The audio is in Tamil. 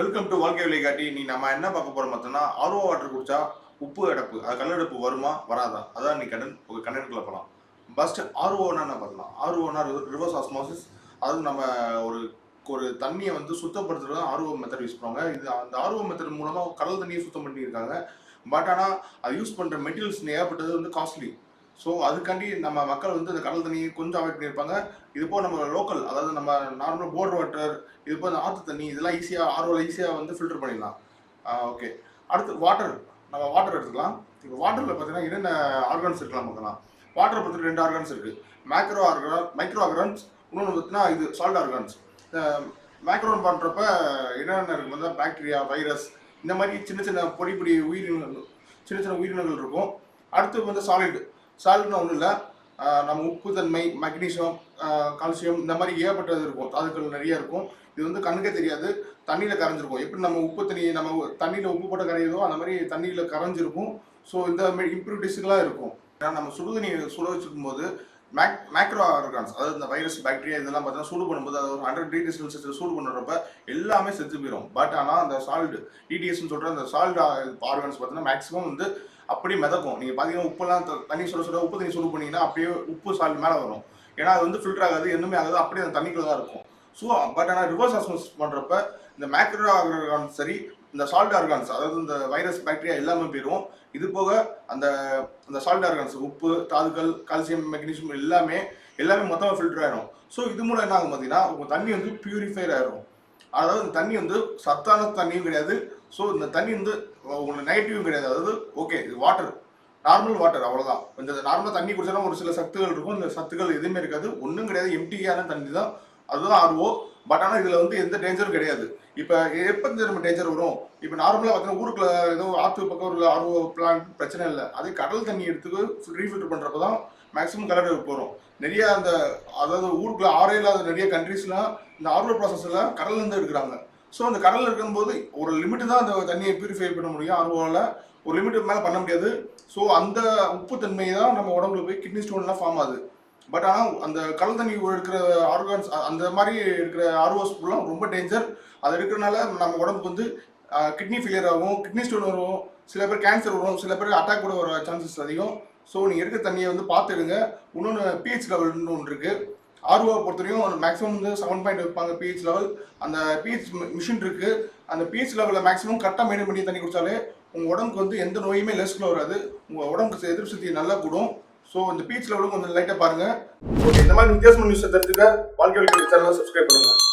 வெல்கம் டு வாழ்க்கை விளையாட்டி நீ நம்ம என்ன பார்க்க போறோம் பார்த்தோம்னா ஆர்வ வாட்டர் குடிச்சா உப்பு அடப்பு அது கல்லடப்பு வருமா? வராதா? அதான் நீ கடன் ஒரு கண்ணெடுக்கல போகலாம் ஃபர்ஸ்ட் ஆர்ஓனா என்ன பண்ணலாம் ஆர்ஓனா ரிவர்ஸ் ஆஸ்மோசிஸ் அதாவது நம்ம ஒரு ஒரு தண்ணியை வந்து சுத்தப்படுத்துறது தான் ஆர்ஓ மெத்தட் யூஸ் பண்ணுவாங்க. இது அந்த ஆர்ஓ மெத்தட் மூலமாக கடல் தண்ணியை சுத்தம் பண்ணியிருக்காங்க. பட் ஆனால் அது யூஸ் பண்ணுற மெட்டீரியல்ஸ் ஏகப்பட்டது வந்து காஸ்ட்லி ஸோ அதுக்காண்டி நம்ம மக்கள் வந்து அந்த கடல் தண்ணியை கொஞ்சம் அவாய்ட் பண்ணியிருப்பாங்க இது போல் நம்ம லோக்கல் அதாவது நம்ம நார்மல் போர் வாட்டர் இது போல் இந்த ஆற்று தண்ணி இதெல்லாம் ஈஸியாக ஆர்ஓவில் ஈஸியாக வந்து ஃபில்டர் பண்ணிடலாம். ஓகே அடுத்து வாட்டர் நம்ம வாட்டர் எடுத்துக்கலாம். இப்போ வாட்டரில் பார்த்தீங்கன்னா என்னென்ன ஆர்கன்ஸ் இருக்கலாம் பார்க்கலாம். வாட்டரை பற்றி ரெண்டு ஆர்கன்ஸ் இருக்குது மேக்ரோ ஆர்கன் மைக்ரோ ஆர்கன்ஸ் இன்னொன்று பார்த்தீங்கன்னா இது சால்ட் ஆர்கன்ஸ் மேக்ரோன் பண்ணுறப்ப என்னென்ன இருக்கும் வந்து பாக்டீரியா வைரஸ் இந்த மாதிரி சின்ன சின்ன பொடி பொடி உயிரினங்கள் சின்ன சின்ன உயிரினங்கள் இருக்கும். அடுத்து வந்து சாலிட் சால்ட்னா ஒன்றும் இல்லை. நம்ம உப்புத்தன்மை மெக்னீசியம் கால்சியம் இந்த மாதிரி ஏகப்பட்டது இருக்கும். தாதுக்கள் நிறைய இருக்கும். இது வந்து கண்ணுக்கே தெரியாது. தண்ணியில் கரைஞ்சிருக்கும். எப்படி நம்ம உப்பு தண்ணி நம்ம தண்ணியில் உப்பு போட்டு கரையுதோ அந்த மாதிரி தண்ணியில் கரைஞ்சிருக்கும். ஸோ இந்த மாதிரி இம்ப்யூரிட்டிஸ்லாம் இருக்கும். ஏன்னா நம்ம சுடுதண்ணி சுட வச்சுருக்கும் போது மேக் மேக்ரோ ஆர்கான்ஸ் அதாவது இந்த வைரஸ் பாக்டீரியா இதெல்லாம் பார்த்தீங்கன்னா சூடு பண்ணும்போது அது ஒரு ஹண்ட்ரட் டிகிரி செல்சியஸ் சூடு பண்ணுறப்ப எல்லாமே செத்து போயிடும் பட் ஆனால் அந்த சால்ட் டிடிஎஸ்னு சொல்கிற அந்த சால்ட் ஆர்கான்ஸ் பார்த்தீங்கன்னா மேக்ஸிமம் வந்து அப்படி மிதக்கும். நீங்கள் பார்த்தீங்கன்னா உப்புலாம் த- தண்ணி சுட சுட உப்பு தண்ணி சூடு பண்ணிங்கன்னா அப்படியே உப்பு சால்ட் மேலே வரும். ஏன்னா அது வந்து ஃபில்டர் ஆகாது எதுவுமே ஆகாது அப்படியே அந்த தண்ணிக்குள்ளே தான் இருக்கும். ஸோ பட் ஆனால் ரிவர்ஸ் ஆஸ்மோஸ் பண்ணுறப்ப இந்த மேக்ரோ ஆர்கான்ஸ் சரி இந்த சால்ட் ஆர்கான்ஸ் அதாவது இந்த வைரஸ் பாக்டீரியா எல்லாமே போயிடும். இது போக அந்த அந்த சால்ட் ஆர்கான்ஸ் உப்பு தாதுக்கள் கால்சியம் மெக்னீசியம் எல்லாமே எல்லாமே மொத்தமாக ஃபில்டர் ஆயிடும். ஸோ இது மூலம் என்ன ஆகும் பார்த்தீங்கன்னா உங்கள் தண்ணி வந்து பியூரிஃபைட் ஆயிரும். அதாவது இந்த தண்ணி வந்து சத்தான தண்ணியும் கிடையாது. ஸோ இந்த தண்ணி வந்து உங்களுக்கு நெகட்டிவும் கிடையாது. அதாவது ஓகே இது வாட்டர் நார்மல் வாட்டர் அவ்வளோதான் இந்த நார்மலாக தண்ணி குடிச்சாலும் ஒரு சில சத்துகள் இருக்கும். இந்த சத்துக்கள் எதுவுமே இருக்காது. ஒன்றும் கிடையாது. எம்டியான தண்ணி தான். அதுதான் ஆர்வோ பட் ஆனால் இதில் வந்து எந்த டேஞ்சரும் கிடையாது. இப்போ எப்போ நம்ம டேஞ்சர் வரும்? இப்போ நார்மலாக பார்த்தீங்கன்னா ஊருக்குள்ள ஏதோ ஆற்று பக்கம் ஒரு ஆர்வோ பிளான் பிரச்சனை இல்லை. அதே கடல் தண்ணி எடுத்து ரீஃபில்டர் பண்ணுறப்ப தான் மேக்ஸிமம் கலர் போகிறோம் நிறைய அந்த அதாவது ஊருக்குள்ள ஆறே இல்லாத நிறைய கண்ட்ரீஸ்லாம் இந்த ஆர்வோ ப்ராசஸில் கடல்லேருந்து எடுக்கிறாங்க. ஸோ அந்த கடலில் இருக்கும்போது ஒரு லிமிட் தான் அந்த தண்ணியை பியூரிஃபை பண்ண முடியும். ஆர்வோவில் ஒரு லிமிட் மேலே பண்ண முடியாது. ஸோ அந்த உப்பு தன்மை தான் நம்ம உடம்புல போய் கிட்னி ஸ்டோன்லாம் ஃபார்ம் ஆகுது. பட் ஆனால் அந்த கடல் தண்ணி இருக்கிற ஆர்கான்ஸ் அந்த மாதிரி இருக்கிற ஆர்ஓஸ் ஃபுல்லாக ரொம்ப டேஞ்சர் அது இருக்கிறனால நம்ம உடம்புக்கு வந்து கிட்னி ஃபெயிலியர் ஆகும் கிட்னி ஸ்டோன் வரும் சில பேர் கேன்சர் வரும் சில பேர் அட்டாக் கூட வர சான்சஸ் அதிகம். ஸோ நீங்கள் எடுக்கிற தண்ணியை வந்து பார்த்துடுங்க இன்னொன்று பிஹெச் லெவல்னு ஒன்று இருக்குது ஆர்ஓ பொறுத்தவரையும் மேக்ஸிமம் வந்து செவன் பாயிண்ட் வைப்பாங்க பிஹெச் லெவல் அந்த பிஹெச் மிஷின் இருக்குது அந்த பிஹெச் லெவலில் மேக்ஸிமம் கரெக்டாக மெயின்டைன் பண்ணி தண்ணி குடித்தாலே உங்கள் உடம்புக்கு வந்து எந்த நோயுமே லெஸ்க்குள்ள வராது. உங்கள் உடம்புக்கு எதிர்ப்பு சக்தி நல்லா கூடும். ஸோ இந்த பீச் லெவலும் கொஞ்சம் லைட்டாக பாருங்கள் ஓகே இந்த மாதிரி வித்தியாசமான நியூஸை தெரிஞ்சுக்க வாழ்க்கை சேனலை சப்ஸ்கிரைப் பண்ணுங்கள்